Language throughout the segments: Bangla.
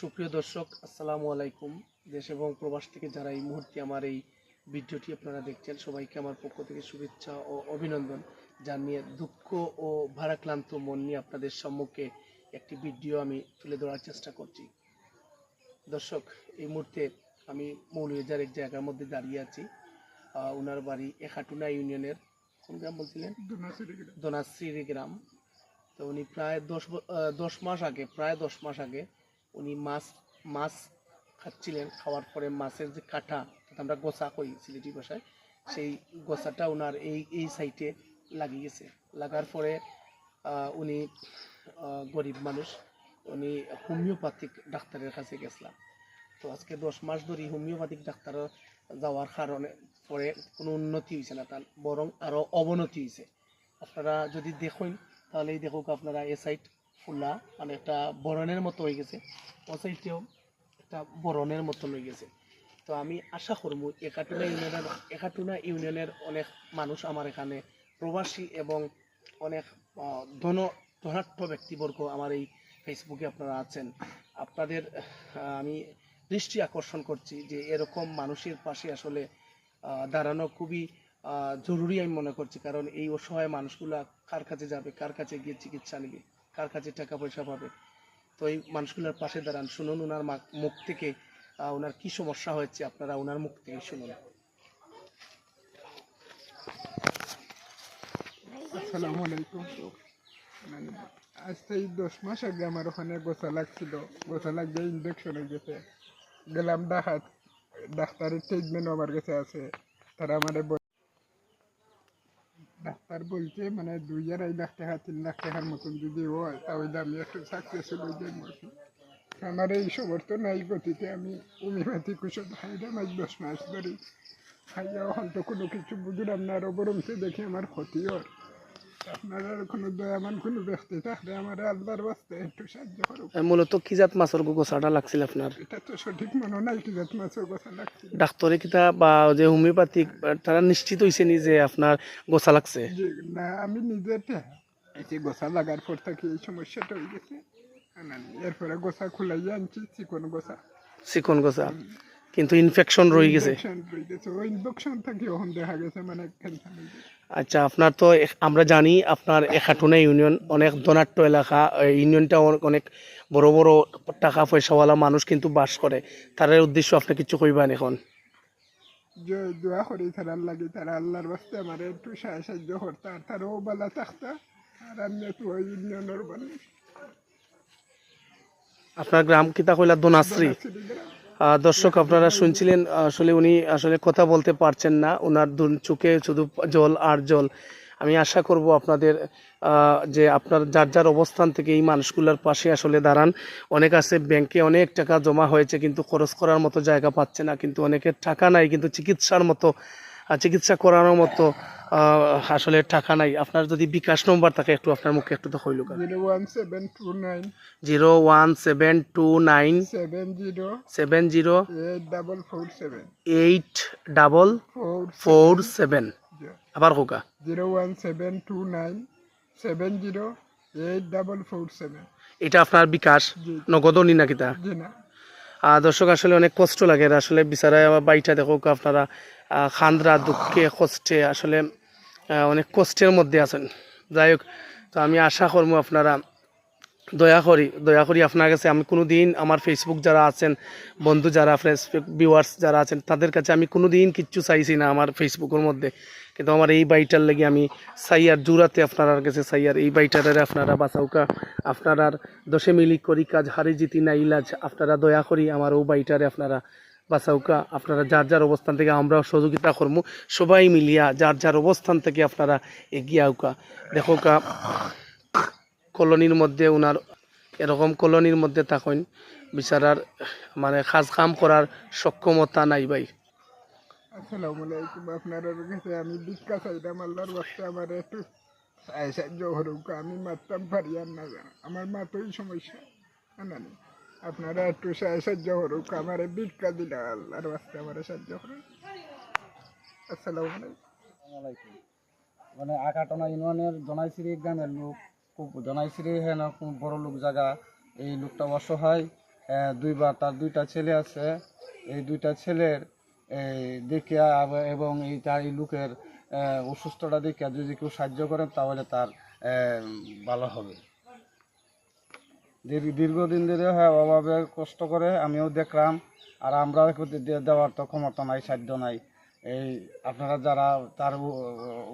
সুপ্রিয় দর্শক আসসালামু আলাইকুম। দেশ এবং প্রবাস থেকে যারা এই মুহূর্তে আমার এই ভিডিওটি আপনারা দেখছেন সবাইকে আমার পক্ষ থেকে শুভেচ্ছা ও অভিনন্দন জানিয়ে দুঃখ ও ভারাক্লান্ত মন নিয়ে আপনাদের সম্মুখে একটি ভিডিও আমি তুলে ধরার চেষ্টা করছি। দর্শক এই মুহূর্তে আমি মৌলভীবাজার এক জায়গার মধ্যে দাঁড়িয়ে আছি। ওনার বাড়ি একাটুনা ইউনিয়নের কোন গ্রাম বলছিলেন? দোনাশ্রী গ্রাম। তো উনি প্রায় দশ দশ মাস আগে প্রায় দশ মাস আগে উনি মাছ মাছ খাচ্ছিলেন, খাওয়ার পরে মাছের যে কাঁটা আমরা গোসা করি সিলেটি ভাষায় সেই গোসাটা ওনার এই এই সাইটে লাগিয়ে গেছে। লাগার পরে উনি গরিব মানুষ, উনি হোমিওপ্যাথিক ডাক্তারের কাছে গেছিলাম। তো আজকে দশ মাস ধরে হোমিওপ্যাথিক ডাক্তার যাওয়ার কারণে পরে কোনো উন্নতি হয়েছে না, তার বরং আরও অবনতি হয়েছে আপনারা যদি দেখেন, তাহলেই দেখুক আপনারা এ সাইড ফুলা মানে একটা বরণের মতো হয়ে গেছে। ও সাইডেও একটা বরণের মতন হয়ে গেছে। তো আমি আশা করব একাটুনা ইউনিয়নের একাটুনা ইউনিয়নের অনেক মানুষ আমার এখানে প্রবাসী এবং অনেক ধন, ধনাঢ্য ব্যক্তিবর্গ আমার এই ফেসবুকে আপনারা আছেন। আপনাদের আমি দৃষ্টি আকর্ষণ করছি যে এরকম মানুষের পাশে আসলে দাঁড়ানো খুবই জরুরি আমি মনে করছি। কারণ এই অসহায় মানুষগুলা কার কাছে যাবে, কার কাছে গিয়ে চিকিৎসা নেবে? কার কাছে টাকা পয়সা পাবে? তো এই মানুষগুলোর পাশে দাঁড়ান। শুনুন ওনার মুখ থেকে ওনার কি সমস্যা হয়েছে? আপনারা ওনার মুখ থেকে শুনুন। আসসালামু আলাইকুম। আজ থেকে দশ মাস আগে আমার ওখানে গোসা লাগছিল। গোসা লাগিয়ে ইনজেকশন হয়ে গেছে। গেলাম ডাকাত ডাক্তারের ট্রিটমেন্ট আমার কাছে আছে। তারা মানে ডাক্তার বলছে মানে দুই আড়াই লাখ টাকা, তিন লাখ টাকার মতন যদি হয়, তাহলে আমি একটু সাকসেসফুল হয়ে যাই মাসে আমার এই সমর্থ নাই গতিতে আমি হোমিওপ্যাথিক কুসব খাইলে আজ দশ মাস ধরে খাইয়া অন্ত তো কোনো কিছু বুঝলাম না আরও বরং দেখি আমার ক্ষতি হয়। আপনারা কোনো দয়ামান কোনো ব্যক্তি থাকলে আমার আল্লাহর বাস্তে একটু সাহায্য করুক। মূলত কি জাত মাছের গোসাটা লাগছিল আপনার? এটা তো সঠিক মনে নাই কি জাত মাছের কথা লাগছে ডাক্তারে কিতা বা যে হোমিওপ্যাথিক তারা নিশ্চিত হয়েছে নি যে আপনার গোসা লাগছে? না আমি নিজেরটা এই লাগার পর থেকে এই সমস্যাটা হয়ে গেছে। এরপরে গোসা খুলাইয়া আনছি চিকন গোসা। চিকন গোসা কিন্তু ইনফেকশন রয়ে গেছে। ইনফেকশন রয়ে গেছে। ওই ইনফেকশন থেকে দেখা গেছে মানে গেছে। আচ্ছা আপনার তো আমরা জানি আপনার একাটুনা ইউনিয়ন অনেক ধনাঢ্য এলাকা ইউনিয়নটা অনেক- বড় বড় টাকা পয়সাওয়ালা মানুষ কিন্তু বাস করে। তাদের উদ্দেশ্য আপনি কিছু কইবেন এখন? দোয়া করি তারা লাগে তারা আল্লাহর বাস্তে আমার একটু সাহায্য সাহায্য করতে আর তারাও বেলা থাকতা আর আমি একটু ইউনিয়নের মানুষ আপনার গ্রাম কিতা কইলা দোনাশ্রী। দর্শক, আপনারা শুনছিলেন আসলে উনি আসলে কথা বলতে পারছেন না। ওনার দু- চোখে শুধু জল আর জল। আমি আশা করব আপনাদের যে আপনার যার যার অবস্থান থেকে এই মানুষগুলোর পাশে আসলে দাঁড়ান। অনেক আছে, ব্যাংকে অনেক টাকা জমা হয়েছে, কিন্তু খরচ করার মতো জায়গা পাচ্ছে না। কিন্তু অনেকের টাকা নাই, কিন্তু চিকিৎসার মতো চিকিৎসা করানোর মতো আসলে টাকা নাই। আপনার যদি বিকাশ নম্বর থাকে একটু আপনার মুখে একটু তো হইল zero one seven two nine. Seven zero eight double four seven. আবার হোকা zero one seven two nine. Seven zero eight double four seven. এটা আপনার বিকাশ। নগদ নি নাকি তা না। আহ, দর্শক, আসলে অনেক কষ্ট লাগে আসলে বিচারা বাড়িটা দেখো আপনারা। খান্দরা, দুঃখে, কষ্টে, আসলে অনেক কষ্টের মধ্যে আছেন। যাই হোক, তো আমি আশা করব আপনারা দয়া করি দয়া করি আপনার কাছে। আমি কোনো দিন আমার ফেসবুক যারা আছেন, বন্ধু যারা ফেসবুক ভিউয়ার্স যারা আছেন, তাদের কাছে আমি কোনো দিন কিচ্ছু চাইছি না আমার ফেসবুকের মধ্যে। কিন্তু আমার এই বাইটার লেগে আমি সাইয়ার জুরাতে আপনার কাছে সাইয়ার এই বাড়িটারে আপনারা বাঁচাউকা আপনার দশে মিলি করি কাজ, হারি জিতি না ইলাজ, আপনারা দয়া করি আমার ও বাইটারে আপনারা বাঁচাউকা আপনারা যার যার অবস্থান থেকে আমরা সহযোগিতা করব সবাই মিলিয়া যার যার অবস্থান থেকে আপনারা এগিয়ে আউকা। দেখোকা, কলোনির মধ্যে ওনার এরকম কলোনির মধ্যে থাকেন, বিচারার মানে কাজ কাম করার সক্ষমতা নাই ভাই। আসসালামু আলাইকুম আপনার কাছে আমি ভিক্ষা চাইলাম আল্লাহর বাস্তে আমার একটু সাহায্য করুক আমি মারতাম পারি আর না আমার মা তো সমস্যা জানি আপনারা একটু সাহায্য করুক আমার ভিক্ষা দিলে আল্লাহর বাস্তে আমার সাহায্য করুন আসসালামু আলাইকুম। মানে আকাটনা ইউনিয়নের জনাইশ্রী গ্রামের লোক, খুব জনাইশ্রী হেন, খুব বড় লোক জায়গা, এই লোকটা অসহায় দুইবার তার দুইটা ছেলে আছে, এই দুইটা ছেলের এই দেখে এবং এই তার এই লোকের আহ, অসুস্থতা দেখে যদি কেউ সাহায্য করেন তাহলে তার ভালো হবে। দীর্ঘদিন ধরে হ্যাঁ অভাবে কষ্ট করে আমিও দেখলাম আর আমরা দেওয়ার তো ক্ষমতা নাই সাধ্য নাই। এই আপনারা যারা তার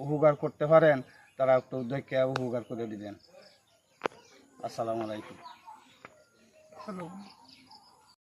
উপকার করতে পারেন তারা একটু দেখে উপকার করে দিবেন। আসসালামু আলাইকুম।